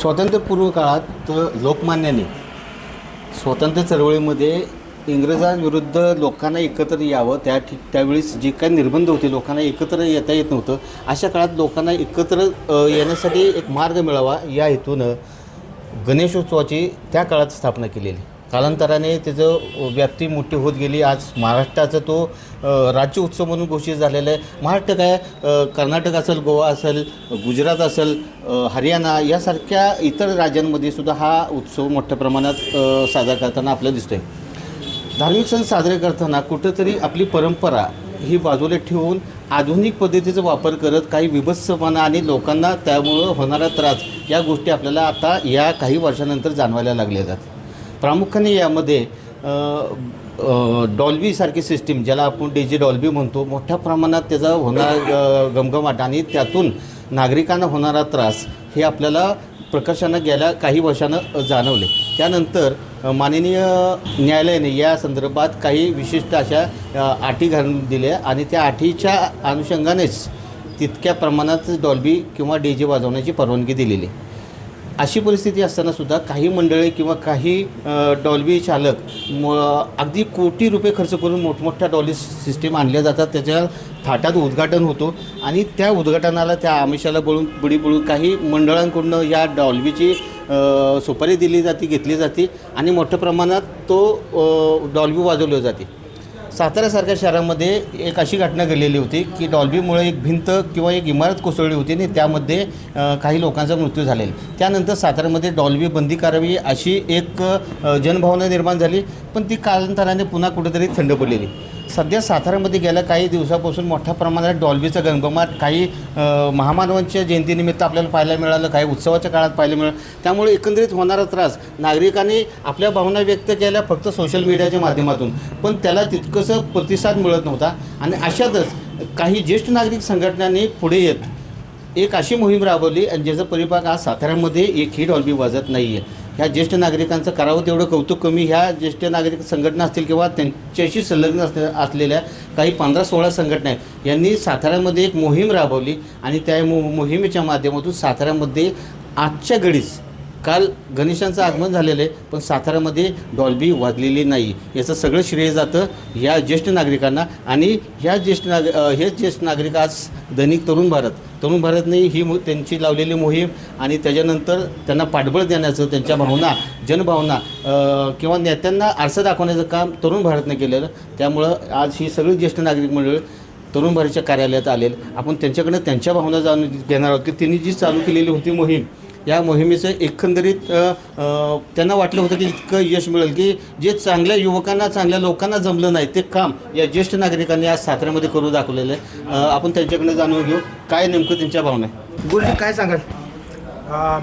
स्वातंत्र्यपूर्व काळात लोकमान्याने स्वातंत्र्य चळवळीमध्ये इंग्रजांविरुद्ध लोकांना एकत्र यावं त्या ठिक त्यावेळेस जे काही निर्बंध होते लोकांना एकत्र येता येत नव्हतं. अशा काळात लोकांना एकत्र येण्यासाठी एक मार्ग मिळावा या हेतूनं गणेशोत्सवाची त्या काळात स्थापना केलेली. कालांतराने त्याचं व्याप्ती मोठी होत गेली आज महाराष्ट्राचा तो राज्य उत्सव म्हणून घोषित झालेला आहे. महाराष्ट्र काय कर्नाटक असेल गोवा असेल गुजरात असेल हरियाणा यासारख्या इतर राज्यांमध्ये सुद्धा हा उत्सव मोठ्या प्रमाणात साजरा करताना आपल्याला दिसतोय. धार्मिक सण साजरे करताना कुठंतरी आपली परंपरा ही बाजूला ठेवून आधुनिक पद्धतीचा वापर करत काही विभत्सपणा आणि लोकांना त्यामुळं होणारा त्रास या गोष्टी आपल्याला आता या काही वर्षानंतर जाणवायला लागल्या जातात प्रामुख्याने यामध्ये डॉल्बीसारखी सिस्टीम ज्याला आपण डी जे डॉल्बी म्हणतो मोठ्या प्रमाणात त्याचा होणार गमगमाट आणि त्यातून नागरिकांना होणारा त्रास हे आपल्याला प्रकर्षानं गेल्या काही वर्षानं जाणवले त्यानंतर माननीय न्यायालयाने या संदर्भात काही विशिष्ट अशा अटी घालून दिल्या आणि त्या अटीच्या अनुषंगानेच तितक्या प्रमाणात डॉल्बी किंवा डी जे वाजवण्याची परवानगी दिलेली आहे. अशी परिस्थिती असताना सुद्धा काही मंडळे किंवा काही डॉल्बी चालक म अगदी कोटी रुपये खर्च करून मोठमोठ्या डॉल्बी सिस्टीम आणल्या जातात. त्याच्या थाटात उद्घाटन होतो आणि त्या उद्घाटनाला त्या आमिषाला बळून बुडी बळून काही मंडळांकडून या डॉल्बीची सुपारी दिली जाते घेतली जाते आणि मोठ्या प्रमाणात तो डॉल्बी वाजवली जाते. साताऱ्यासारख्या शहरामध्ये एक अशी घटना घडलेली होती की डॉल्बीमुळे एक भिंत किंवा एक इमारत कोसळली होती आणि त्यामध्ये काही लोकांचा मृत्यू झालेला त्यानंतर साताऱ्यामध्ये डॉल्बी बंदी करावी अशी एक जनभावना निर्माण झाली पण ती कालांतराने पुन्हा कुठेतरी थंड पडलेली. सध्या साताऱ्यामध्ये गेल्या काही दिवसापासून मोठ्या प्रमाणात डॉल्बीचा गणगमाट काही महामानवांच्या जयंतीनिमित्त आपल्याला पाहायला मिळालं काही उत्सवाच्या काळात पाहायला मिळालं. त्यामुळे एकंदरीत होणारा त्रास नागरिकांनी आपल्या भावना व्यक्त केल्या फक्त सोशल मीडियाच्या माध्यमातून. पण त्याला तितकंसं प्रतिसाद मिळत नव्हता. आणि अशातच काही ज्येष्ठ नागरिक संघटनांनी पुढे येत एक अशी मोहीम राबवली आणि ज्याचा परिपाक आज साताऱ्यामध्ये एकही डॉल्बी वाजत नाही आहे ह्या ज्येष्ठ नागरिकांचं करावं तेवढं कौतुक कमी ह्या ज्येष्ठ नागरिक संघटना असतील किंवा त्यांच्याशी संलग्न असले असलेल्या काही पंधरा सोळा संघटना आहेत यांनी साताऱ्यामध्ये एक मोहीम राबवली आणि त्या मो मोहिमेच्या माध्यमातून साताऱ्यामध्ये आजच्या घडीस काल गणेशांचं आगमन झालेलं आहे पण साताऱ्यामध्ये डॉल्बी वाजलेली नाही. याचं सगळं श्रेय जातं या ज्येष्ठ नागरिकांना आणि ह्या ज्येष्ठ नाग हे ज्येष्ठ नागरिक आज दैनिक तरुण भारत. तरुण भारतने ही मो त्यांची लावलेली मोहीम आणि त्याच्यानंतर त्यांना पाठबळ देण्याचं त्यांच्या भावना जनभावना किंवा नेत्यांना आरसा दाखवण्याचं काम तरुण भारतने केलेलं. त्यामुळं आज ही सगळी ज्येष्ठ नागरिक मंडळ तरुण भारतच्या कार्यालयात आलेल. आपण त्यांच्याकडनं त्यांच्या भावना जाणून घेणार आहोत की त्यांनी जी चालू केलेली होती मोहीम या मोहिमेचं एकंदरीत त्यांना वाटलं होतं की इतकं यश मिळेल की जे चांगल्या युवकांना चांगल्या लोकांना जमलं नाही ते काम या ज्येष्ठ नागरिकांनी आज साताऱ्यामध्ये करून दाखवलेलं आहे. आपण त्यांच्याकडनं जाणून घेऊ काय नेमकं त्यांच्या भावना आहे गुरुजी काय सांगाल?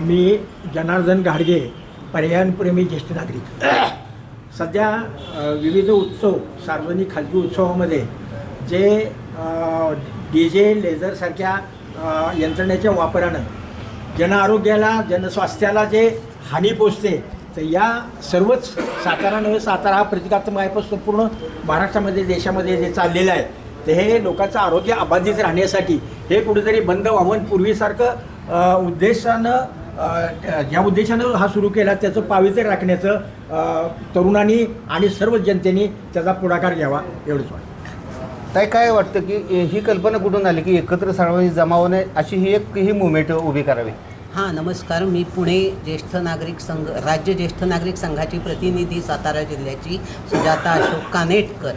मी जनार्दन गाडगे पर्यावरणप्रेमी ज्येष्ठ नागरिक. सध्या विविध उत्सव सार्वजनिक खाजगी उत्सवामध्ये जे डी जे लेझरसारख्या यंत्रणेच्या वापरानं जनआरोग्याला जनस्वास्थ्याला जे हानी पोचते तर या सर्वच सातारा नव्हे सातारा हा प्रतिकात्मक आहे पण संपूर्ण महाराष्ट्रामध्ये देशामध्ये जे चाललेलं आहे ते हे लोकांचं आरोग्य अबाधित राहण्यासाठी हे कुठेतरी बंद व्हावं पूर्वीसारखं उद्देशानं ज्या उद्देशानं हा सुरू केला त्याचं पावित्र्य राखण्याचं तरुणांनी आणि सर्व जनतेने त्याचा पुढाकार घ्यावा एवढंच वाटतं. काय काय वाटतं की ही कल्पना कुठून आली की एकत्र सार्वजनिक जमावणे अशी ही एक ही मुवमेंट उभी करावी? हां नमस्कार. मी पुणे ज्येष्ठ नागरिक संघ राज्य ज्येष्ठ नागरिक संघाची प्रतिनिधी सातारा जिल्ह्याची सुजाता अशोक कानेटकर.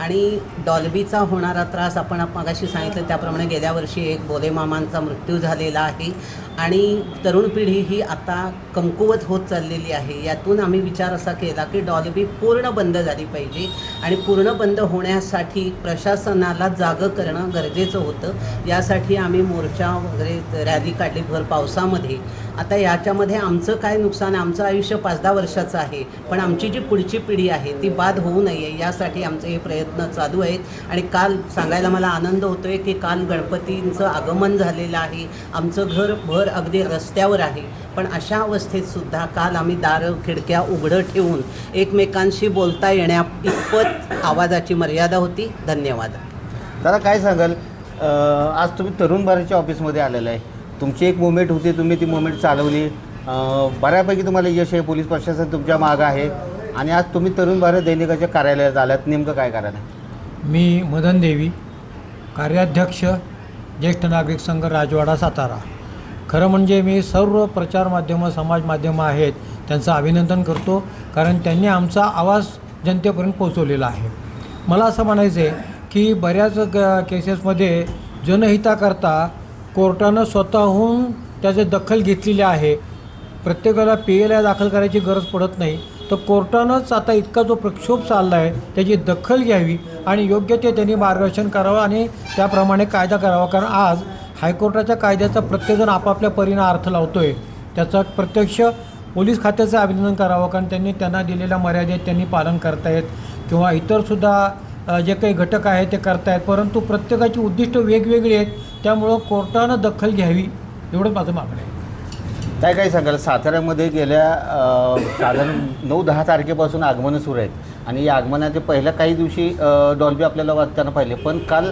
आणि डॉल्बीचा होणारा त्रास आपण मगाशी सांगितलं त्याप्रमाणे गेल्या वर्षी एक बोले मामांचा मृत्यू झालेला आहे. आणि तरुण पिढी ही आता कमकुवत होत चाललेली आहे. यातून आम्ही विचार असा केला की डॉल्बी पूर्ण बंद झाली पाहिजे आणि पूर्ण बंद होण्यासाठी प्रशासनाला जागं करणं गरजेचं होतं. यासाठी आम्ही मोर्चा वगैरे रॅली काढली भर पावसामध्ये. आता याच्यामध्ये आमचं काय नुकसान आहे? आमचं आयुष्य पाच दहा वर्षाचं आहे. पण आमची जी पुढची पिढी आहे ती बाद होऊ नये यासाठी आमचे हे प्रयत्न चालू आहेत. आणि काल सांगायला मला आनंद होतो आहे की काल गणपतींचं आगमन झालेलं आहे. आमचं घर भर अगदी रस्त्यावर आहे. पण अशा अवस्थेत सुद्धा काल आम्ही दारं खिडक्या उघडं ठेवून एकमेकांशी बोलता येण्या इतपत आवाजाची मर्यादा होती. धन्यवाद. दादा काय सांगाल? आज तुम्ही तरुण भारतीच्या ऑफिसमध्ये आलेला आहे. तुमची एक मुवमेंट होती तुम्ही ती मुवमेंट चालवली. बऱ्यापैकी तुम्हाला यश आहे पोलीस प्रशासन तुमच्या मागं आहे. आणि आज तुम्ही तरुण भारत दैनिकाच्या कार्यालयात आलात. नेमकं काय कारण आहे? मी मदन देवी कार्याध्यक्ष ज्येष्ठ नागरिक संघ राजवाडा सातारा. खरं म्हणजे मी सर्व प्रचार माध्यमं समाज माध्यमं आहेत त्यांचं अभिनंदन करतो. कारण त्यांनी आमचा आवाज जनतेपर्यंत पोहोचवलेला आहे. मला असं म्हणायचं आहे की बऱ्याच ग केसेसमध्ये जनहिताकरता कोर्टानं स्वतःहून त्याचे दखल घेतलेली आहे. प्रत्येकाला पी एल आय दाखल करायची गरज पडत नाही. तर कोर्टानंच आता इतका जो प्रक्षोभ चालला आहे त्याची दखल घ्यावी आणि योग्य ते त्यांनी मार्गदर्शन करावं आणि त्याप्रमाणे कायदा करावा. कारण आज हायकोर्टाच्या कायद्याचा प्रत्येकजण आपापल्या परीनं अर्थ लावतो आहे त्याचा प्रत्यक्ष पोलीस खात्याचं अभिनंदन करावं. कारण त्यांनी त्यांना दिलेल्या मर्यादेत त्यांनी पालन करतायत. किंवा इतरसुद्धा जे काही घटक आहेत ते करतायत. परंतु प्रत्येकाची उद्दिष्ट वेगवेगळी आहेत. त्यामुळं कोर्टानं दखल घ्यावी एवढं माझं मागणं आहे. काय काय सांगाल? साताऱ्यामध्ये गेल्या साधारण नऊ दहा तारखेपासून आगमनं सुरू आहेत. आणि या आगमनाच्या पहिल्या काही दिवशी डॉल्बी आपल्याला वाचताना पाहिले. पण काल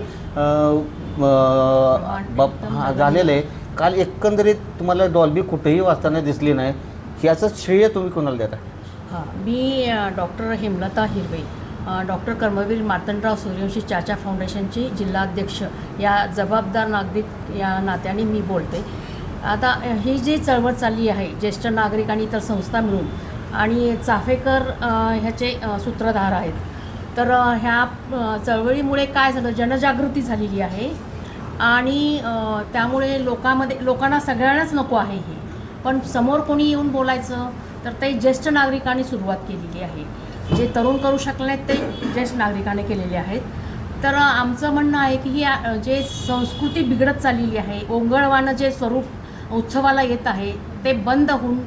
झालेलं आहे. काल एकंदरीत तुम्हाला डॉल्बी कुठेही वाचताना दिसली नाही. याचं श्रेय तुम्ही कोणाला देता? हां मी डॉक्टर हेमलता हिरवे. डॉक्टर कर्मवीर मार्तंडराव सूर्यवंशी चाचा फाउंडेशनची जिल्हाध्यक्ष या जबाबदार नागरिक या नात्याने मी बोलते. आता ही जी चळवळ चालली आहे ज्येष्ठ नागरिक आणि इतर संस्था मिळून आणि चाफेकर ह्याचे सूत्रधार आहेत. तर ह्या चळवळीमुळे काय झालं? जनजागृती झालेली आहे. आणि त्यामुळे लोकांमध्ये लोकांना सगळ्यांनाच नको आहे हे. पण समोर कोणी येऊन बोलायचं? तर ते ज्येष्ठ नागरिकांनी सुरुवात केलेली आहे. जे तरुण करू शकले नाहीत ते ज्येष्ठ नागरिकाने केलेले आहेत. तर आमचं म्हणणं आहे की ही जे संस्कृती बिघडत चाललेली आहे ओंगळवानं जे स्वरूप उत्सवाला येत आहे ते बंद होऊन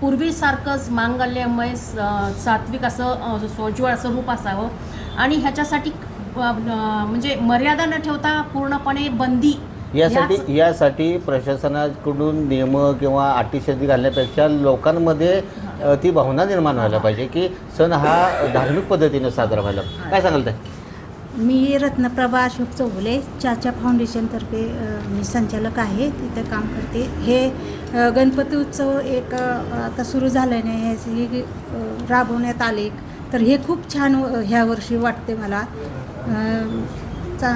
पूर्वीसारखंच मांगल्यमय स- सात्विक असं सोज्वळ असं रूप असावं. आणि ह्याच्यासाठी म्हणजे मर्यादा न ठेवता पूर्णपणे बंदी यासाठी यासाठी प्रशासनाकडून नियम किंवा अटीशती घालण्यापेक्षा लोकांमध्ये अ, ती भावना निर्माण व्हायला पाहिजे की सण हा धार्मिक पद्धतीने साजरा व्हायला काय सांगाल ते मी रत्नप्रभा अशोक चौगुले चाचा फाउंडेशनतर्फे अ, मी संचालक आहे तिथे काम करते. हे अ, गणपती उत्सव एक अ, आता सुरू झाल्याने ह्याची अ, राबवण्यात आले तर हे खूप छान व- ह्या वर्षी वाटते मला. अ, चा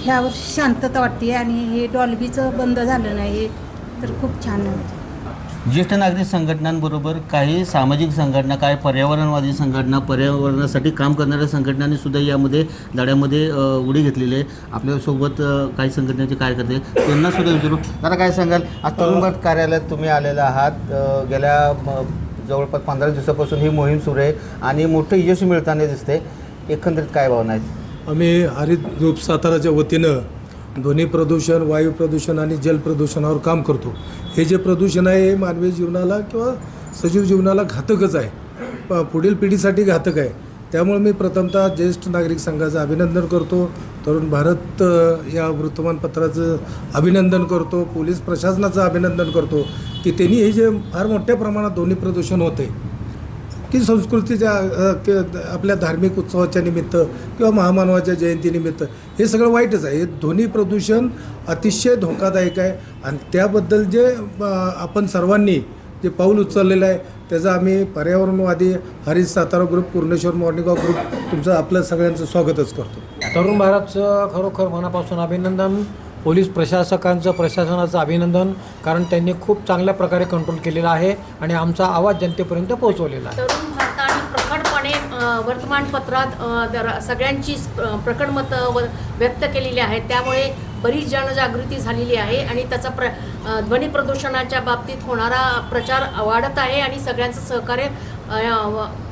ह्या वर्षी शांतता वाटते आणि हे डॉल्बीचं बंद झालं नाही तर खूप छान आहे. ज्येष्ठ नागरिक संघटनांबरोबर काही सामाजिक संघटना काही पर्यावरणवादी संघटना पर्यावरणासाठी काम करणाऱ्या संघटनांनी सुद्धा यामध्ये लढ्यामध्ये उडी घेतलेली आहे. आपल्यासोबत काही संघटनेचे काय करते त्यांना सुद्धा विचारू. दादा काय सांगाल? आज तरुण भारत कार्यालयात तुम्ही आलेला आहात. गेल्या जवळपास पंधरा दिवसापासून ही मोहीम सुरू आहे आणि मोठं यश मिळताना दिसते एकंदरीत काय भावना आहेत? आम्ही हरित ग्रुप साताराच्या वतीनं ध्वनी प्रदूषण वायू प्रदूषण आणि जल प्रदूषणावर काम करतो. हे जे प्रदूषण आहे हे मानवी जीवनाला किंवा सजीव जीवनाला घातकच आहे. प- पुढील पिढीसाठी घातक आहे. त्यामुळे मी प्रथमतः ज्येष्ठ नागरिक संघाचं अभिनंदन करतो. तरुण भारत या वृत्तमानपत्राचं अभिनंदन करतो. पोलीस प्रशासनाचं अभिनंदन करतो. की त्यांनी हे जे फार मोठ्या प्रमाणात ध्वनी प्रदूषण होते की संस्कृतीच्या आपल्या धार्मिक उत्सवाच्या निमित्त किंवा महामानवाच्या जयंतीनिमित्त हे सगळं वाईटच आहे. हे ध्वनी प्रदूषण अतिशय धोकादायक आहे. आणि त्याबद्दल जे आपण सर्वांनी जे पाऊल उचललेलं आहे त्याचं आम्ही पर्यावरणवादी Harish Satara group Purneshwar morning group तुमचं आपलं सगळ्यांचं स्वागतच करतो. तरुण भारतचं खरोखर मनापासून अभिनंदन. पोलीस प्रशासकांचं प्रशासनाचं अभिनंदन कारण त्यांनी खूप चांगल्या प्रकारे कंट्रोल केलेला आहे आणि आमचा आवाज जनतेपर्यंत पोहोचवलेला आहे. तरुण भारताने वर्तमानपत्रात सगळ्यांची स- प्रकट मतं व- व्यक्त केलेली आहेत. त्यामुळे बरीच जनजागृती झालेली आहे आणि त्याचा प्र ध्वनी प्रदूषणाच्या बाबतीत होणारा प्रचार वाढत आहे आणि सगळ्यांचं सहकार्य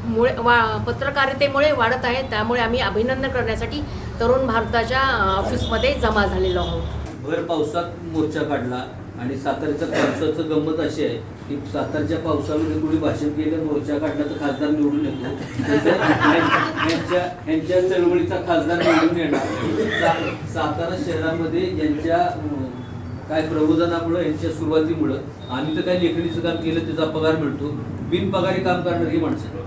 मुळे वा पत्रकारितेमुळे वाढत आहे. त्यामुळे आम्ही अभिनंदन करण्यासाठी तरुण भारताच्या ऑफिसमध्ये जमा झालेलो आहोत. भर पावसात मोर्चा काढला आणि सातारच्या पावसाचं गंमत अशी आहे की सातारच्या पावसामध्ये कुणी भाषण केलं मोर्चा काढला तर खासदार निवडून येतो. यांच्या यांच्या चळवळीचा खासदार निवडून येणार. सा- सातारा शहरामध्ये यांच्या काय प्रबोधनामुळं यांच्या सुरुवातीमुळं आम्ही तर काय लेखणीचं काम केलं त्याचा पगार मिळतो. बिनपगारी काम करणारी माणसं.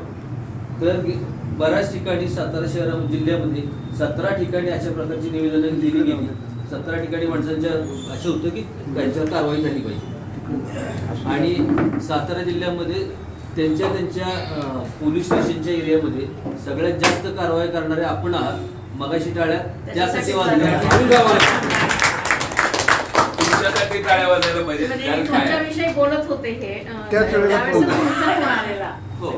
तर बऱ्याच ठिकाणी सातारा शहरा जिल्ह्यामध्ये सतरा ठिकाणी अशा प्रकारची निवेदनं दिली गेली. सतरा ठिकाणी माणसांच्या असं होतं की त्यांच्यावर कारवाई झाली पाहिजे. आणि सातारा जिल्ह्यामध्ये त्यांच्या त्यांच्या पोलीस स्टेशनच्या एरियामध्ये सगळ्यात जास्त कारवाई करणारे आपण आहात मगाशी टाळ्या त्यासाठी वाजल्या तुमच्यासाठी टाळ्या वाजायला पाहिजे म्हणजे कारण काय? बोलत होते हे. हो.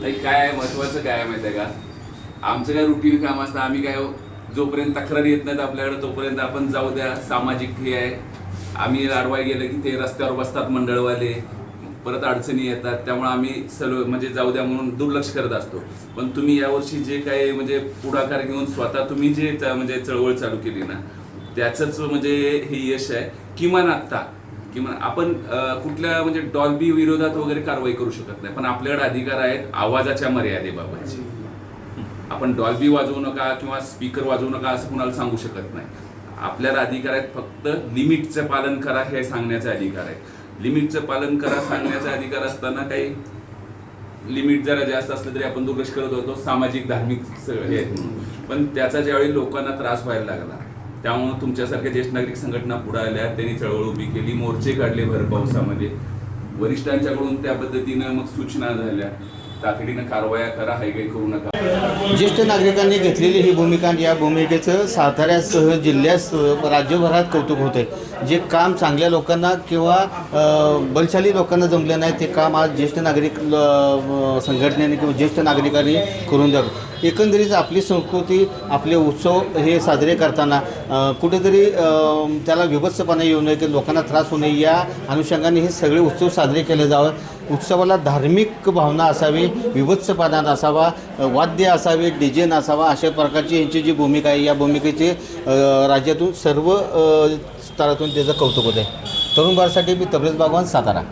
लाईक काय महत्वाचं काय आहे माहिती आहे का? आमचं काय रुटीन काम असतं आम्ही काय हो, जोपर्यंत तक्रारी येत नाहीत आपल्याकडे तोपर्यंत आपण जाऊ द्या सामाजिक हे आहे. आम्ही लाडवाय गेलं की ते रस्त्यावर बसतात मंडळवाले परत अडचणी येतात त्यामुळे आम्ही सर्व म्हणजे जाऊ द्या म्हणून दुर्लक्ष करत असतो. पण तुम्ही यावर्षी जे काही म्हणजे पुढाकार घेऊन स्वतः तुम्ही जे म्हणजे चळवळ चालू केली ना त्याचंच म्हणजे हे यश आहे. किमान आत्ता किंवा आपण कुठल्या म्हणजे डॉल्बी विरोधात वगैरे कारवाई करू शकत नाही. पण आपल्याकडे अधिकार आहेत आवाजाच्या मर्यादेबाबतचे. आपण डॉल्बी वाजवू नका किंवा स्पीकर वाजवू नका असं कुणाला सांगू शकत नाही. आपल्याला अधिकार आहेत फक्त लिमिटचं पालन करा हे सांगण्याचा अधिकार आहे लिमिटचं पालन करा सांगण्याचा अधिकार असताना काही लिमिट जरा जास्त असलं तरी आपण दुर्लक्ष करत होतो. सामाजिक धार्मिक सगळं हे आहेत म्हणून. पण त्याचा ज्यावेळी लोकांना त्रास व्हायला लागला त्यामुळे तुमच्यासारख्या ज्येष्ठ नागरिक संघटना पुढे आल्या त्यांनी चळवळ उभी केली मोर्चे काढले भर पावसामध्ये वरिष्ठांच्याकडून त्या पद्धतीनं मग सूचना झाल्या. तातडीनं कारवाया करा हायगाई करू नका. ज्येष्ठ नागरिकांनी घेतलेली ही भूमिका या भूमिकेचं साताऱ्यासह जिल्ह्यासह राज्यभरात कौतुक होते जे काम चांगल्या लोकांना किंवा बलशाली लोकांना जमलं नाही ते काम आज ज्येष्ठ नागरिक संघटनेने किंवा ज्येष्ठ नागरिकांनी करून द्यावं. एकंदरीत आपली संस्कृती आपले उत्सव हे साजरे करताना कुठेतरी त्याला विभत्सपणा येऊ नये की लोकांना त्रास होऊ नये या अनुषंगाने हे सगळे उत्सव साजरे केले जावं. उत्सवाला धार्मिक भावना असावी विभत्सपणा असावा वाद्य असावे डीजे नसावा अशा प्रकारची यांची जी भूमिका आहे या भूमिकेचे राज्यातून सर्व स्तरातून त्याचं कौतुक होते तरुण भारतसाठी मी तब्रेज बागवान सातारा.